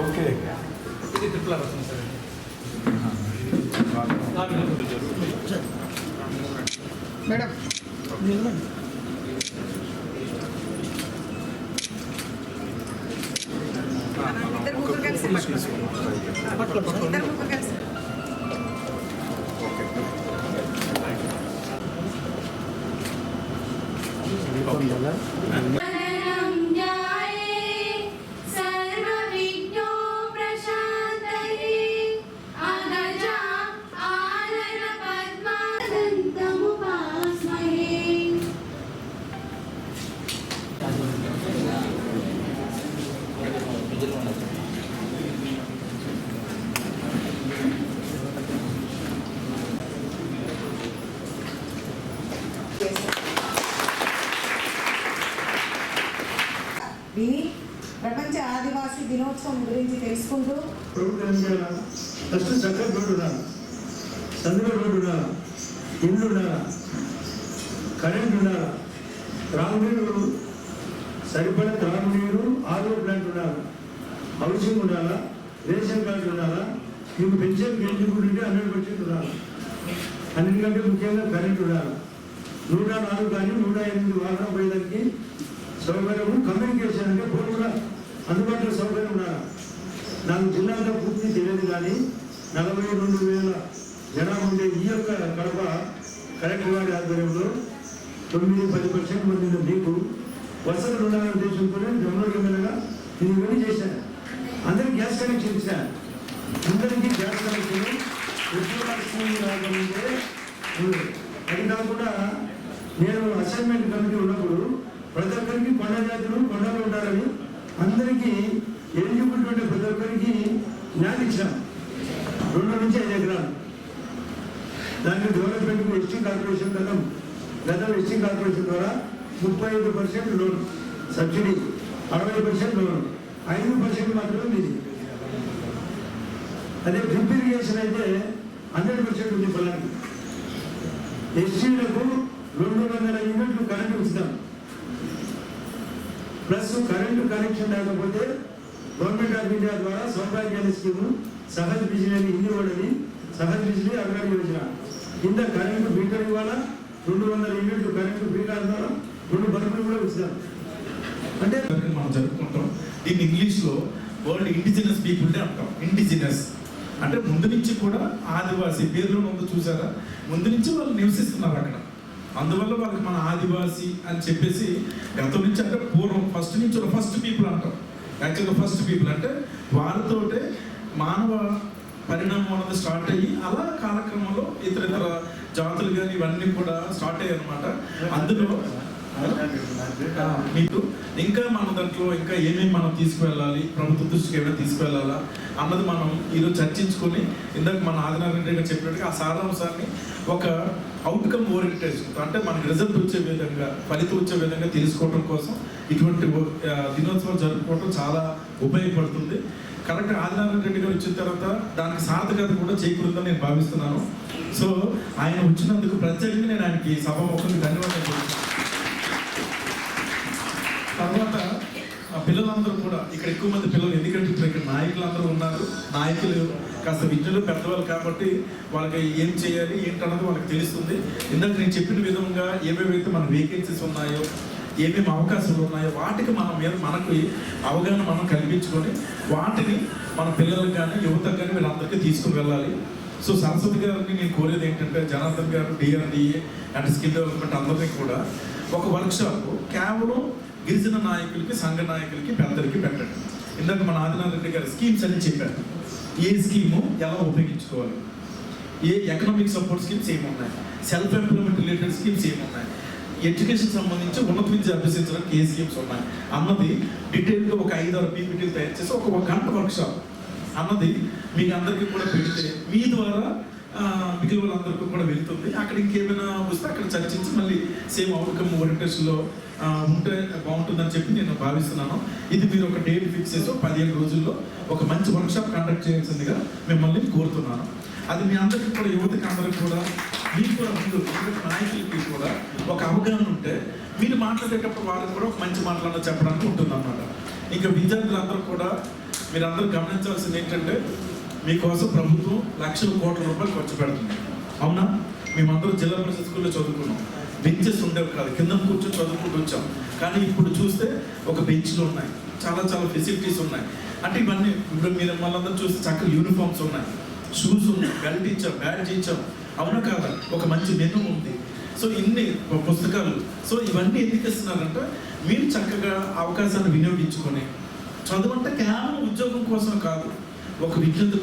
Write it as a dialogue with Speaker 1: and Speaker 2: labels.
Speaker 1: Okay
Speaker 2: ఇది triple R వస్తుంది sir
Speaker 3: madam
Speaker 4: thank
Speaker 5: విని ప్రపంచ ఆదివాసీ దినోత్సవం గురించి తెలుసుకుంటూ
Speaker 6: ఫస్ట్ చక్కటి రోడ్డు ఉండాలి సందులో రోడ్డు ఉండాలి ఇల్లు కరెంట్ ఉండాలి త్రాగునీరు సరిపడ త్రాగునీరు ఆరో ప్లాంట్ ఉండాలి హౌసింగ్ ఉండాలా రేషన్ కార్డు ఉండాలా మీకు పెన్షన్ గెలుచుకుంటుంటే హండ్రెడ్ పర్సెంట్ ఉండాలి. అన్నిటికంటే ముఖ్యంగా కరెంట్ ఉండాలి. నూట నాలుగు కానీ నూట ఎనిమిది వాహనం పోయేదానికి సౌకర్యము కమ్యూనికేషన్ అంటే ఫోన్ కూడా అందుబాటులో సౌకర్యం ఉండాలి నాకు జిల్లాలో పూర్తి తెలియదు కానీ నలభై రెండు వేల జనాభా ఉండే ఈ యొక్క కడప కలెక్టర్ గారి ఆధ్వర్యంలో తొమ్మిది పది పర్సెంట్ మంది మీకు వసతులు ఉండాలని ఉద్దేశంతోనే జమ్మూరు ఎమ్మెల్యేగా నేను ఇవన్నీ చేశాను అందరికి గ్యాస్ కనెక్షన్ ఇచ్చాను అందరికీ గ్యాస్ కనెక్షన్ ఉద్యోగస్తులు రాకముందే అది కాకుండా నేను అసైన్మెంట్ కమిటీ ఉన్నప్పుడు ప్రతి ఒక్కరికి కొండ జాతులు కొండలు ఉండాలని అందరికీ ఎలిజిబుల్ ఉండే ప్రతి ఒక్కరికి జ్ఞానం ఇచ్చాను రెండు నుంచి ఐదు ఎకరాలు దానికి డెవలప్మెంట్ కార్పొరేషన్ గతం గతం ఎస్టీ కార్పొరేషన్ ద్వారా ముప్పై ఐదు పర్సెంట్ లోన్ సబ్సిడీ అరవై పర్సెంట్ లోన్ ఐదు పర్సెంట్ మాత్రమే మీది. అదే డ్రిప్ ఇరిగేషన్ అయితే హండ్రెడ్ పర్సెంట్ ఉంది పొలానికి ఎస్టీలకు రెండు వందల యూనిట్లు కరెంటు ఇస్తాం. ప్లస్ కరెంటు కనెక్షన్ లేకపోతే గవర్నమెంట్ ఆఫ్ ఇండియా ద్వారా సౌభాగ్యాల స్కీము సహజ బిజిలీ అని హిందీ వాడని సహజ బిజిలీ అభివృద్ధి యోజన. కింద కరెంటు బీటర్ ఇవ్వాలా? రెండు వందల యూనిట్లు కరెంటు ఫ్రీ ద్వారా రెండు బల్బులు కూడా ఇస్తారు. అంటే
Speaker 1: మనం జరుపుకుంటాం. దీన్ని ఇంగ్లీష్లో వరల్డ్ ఇండిజినస్ పీపుల్ డే అంటాం. ఇండిజినస్ అంటే ముందు నుంచి కూడా ఆదివాసీ పేర్లో ముందు చూసారా? ముందు నుంచి వాళ్ళు నివసిస్తున్నారు అక్కడ. అందువల్ల వాళ్ళకి మన ఆదివాసీ అని చెప్పేసి గతం నుంచి అంటే పూర్వం ఫస్ట్ నుంచి ఫస్ట్ పీపుల్ అంటాం. యాక్చువల్గా ఫస్ట్ పీపుల్ అంటే వారితోటే మానవ పరిణామం అనేది స్టార్ట్ అయ్యి అలా కాలక్రమంలో ఇతర ఇతర జాతులు కానీ ఇవన్నీ కూడా స్టార్ట్ అయ్యాయి అనమాట అందులో మీకు ఇంకా మన దాంట్లో ఇంకా ఏమేమి మనం తీసుకువెళ్ళాలి ప్రభుత్వ దృష్టికి ఏమైనా తీసుకువెళ్ళాలా అన్నది మనం ఈరోజు చర్చించుకొని ఇందాక మన ఆదినారాయణ రెడ్డి చెప్పినట్టుగా ఆ సారాంశాన్ని ఒక అవుట్కమ్ ఓరియంటేషన్ అంటే మనకి రిజల్ట్ వచ్చే విధంగా ఫలితం వచ్చే విధంగా తెలుసుకోవడం కోసం ఇటువంటి దినోత్సవం దినోత్సవాలు జరుపుకోవడం చాలా ఉపయోగపడుతుంది. కరెక్ట్ ఆదినారాయణ రెడ్డి గారు వచ్చిన తర్వాత దానికి సార్థకత కూడా చేకూరుందని నేను భావిస్తున్నాను. సో ఆయన వచ్చినందుకు ప్రత్యేకంగా నేను ఆయనకి సభ ధన్యవాదాలు తర్వాత ఆ పిల్లలందరూ కూడా ఇక్కడ ఎక్కువ మంది పిల్లలు ఎందుకంటే ఇప్పుడు ఇక్కడ నాయకులందరూ ఉన్నారు. నాయకులు కాస్త విద్యలు పెద్దవాళ్ళు కాబట్టి వాళ్ళకి ఏం చేయాలి ఏంటన్నది వాళ్ళకి తెలుస్తుంది. ఇందాక నేను చెప్పిన విధంగా ఏమేమైతే మన వేకెన్సీస్ ఉన్నాయో ఏమేమి అవకాశాలు ఉన్నాయో వాటికి మనం మీద మనకు అవగాహన మనం కల్పించుకొని వాటిని మన పిల్లలకు కానీ యువతకు కానీ వీళ్ళందరికీ తీసుకుని వెళ్ళాలి. సో సరస్వతి గారిని నేను కోరేది ఏంటంటే జనార్దన్ గారు డిఆర్డిఏ అండ్ స్కిల్ డెవలప్మెంట్ అందరినీ కూడా ఒక వర్క్షాప్ కేవలం గిరిజన నాయకులకి సంఘ నాయకులకి పెద్దలకి పెట్టండి. ఇందాక మన ఆదినాథ్ రెడ్డి గారు స్కీమ్స్ అన్ని చెప్పారు. ఏ స్కీము ఎలా ఉపయోగించుకోవాలి? ఏ ఎకనామిక్ సపోర్ట్ స్కీమ్స్ ఏమున్నాయి? సెల్ఫ్ ఎంప్లాయ్మెంట్ రిలేటెడ్ స్కీమ్స్ ఏమున్నాయి? ఎడ్యుకేషన్ సంబంధించి ఉన్నత విద్య అభ్యసించడానికి ఏ స్కీమ్స్ ఉన్నాయి అన్నది డీటెయిల్గా ఒక ఐదు ఆరు పీపీటీలు తయారు చేసి ఒక గంట వర్క్షాప్. అన్నది మీకు అందరికీ కూడా పెడితే మీ ద్వారా మిగిలిన వాళ్ళందరికీ కూడా వెళ్తుంది. అక్కడ ఇంకేమైనా వస్తే అక్కడ చర్చించి మళ్ళీ సేమ్ అవుట్కమ్ ఓరియంటేషన్లో ఉంటే బాగుంటుందని చెప్పి నేను భావిస్తున్నాను. ఇది మీరు ఒక డేట్ ఫిక్స్ చేసి పదిహేను రోజుల్లో ఒక మంచి వర్క్షాప్ కండక్ట్ చేయాల్సిందిగా మిమ్మల్ని కోరుతున్నాను. అది మీ అందరికీ కూడా యువతకి అందరికి కూడా మీకు కూడా ముందు నాయకులకి కూడా ఒక అవగాహన ఉంటే మీరు మాట్లాడేటప్పుడు వాళ్ళకి కూడా ఒక మంచి మాట్లాడ చెప్పడానికి ఉంటుందన్నమాట. ఇంకా విద్యార్థులందరూ కూడా మీరందరూ గమనించాల్సింది ఏంటంటే మీకోసం ప్రభుత్వం లక్షల కోట్ల రూపాయలు ఖర్చు పెడుతుంది. అవునా? మేమందరం జిల్లా పరిషత్ స్కూల్లో చదువుకున్నాం. బెంచెస్ ఉండేవి కాదు. కింద కూర్చొని చదువుకుంటూ వచ్చాం. కానీ ఇప్పుడు చూస్తే ఒక బెంచ్లు ఉన్నాయి. చాలా చాలా ఫెసిలిటీస్ ఉన్నాయి. అంటే ఇవన్నీ ఇప్పుడు మీరు మళ్ళందరూ చూస్తే చక్కగా యూనిఫామ్స్ ఉన్నాయి. షూస్ ఉన్నాయి. బెల్ట్ ఇచ్చాం బ్యాడ్జ్ ఇచ్చాం. అవును కాదా? ఒక మంచి మెను ఉంది. సో ఇన్ని పుస్తకాలు. సో ఇవన్నీ ఎందుకు ఇస్తున్నారంటే మీరు చక్కగా అవకాశాన్ని వినియోగించుకొని చదువు అంటే కేవలం ఉద్యోగం కోసం కాదు ఒక విద్యుత్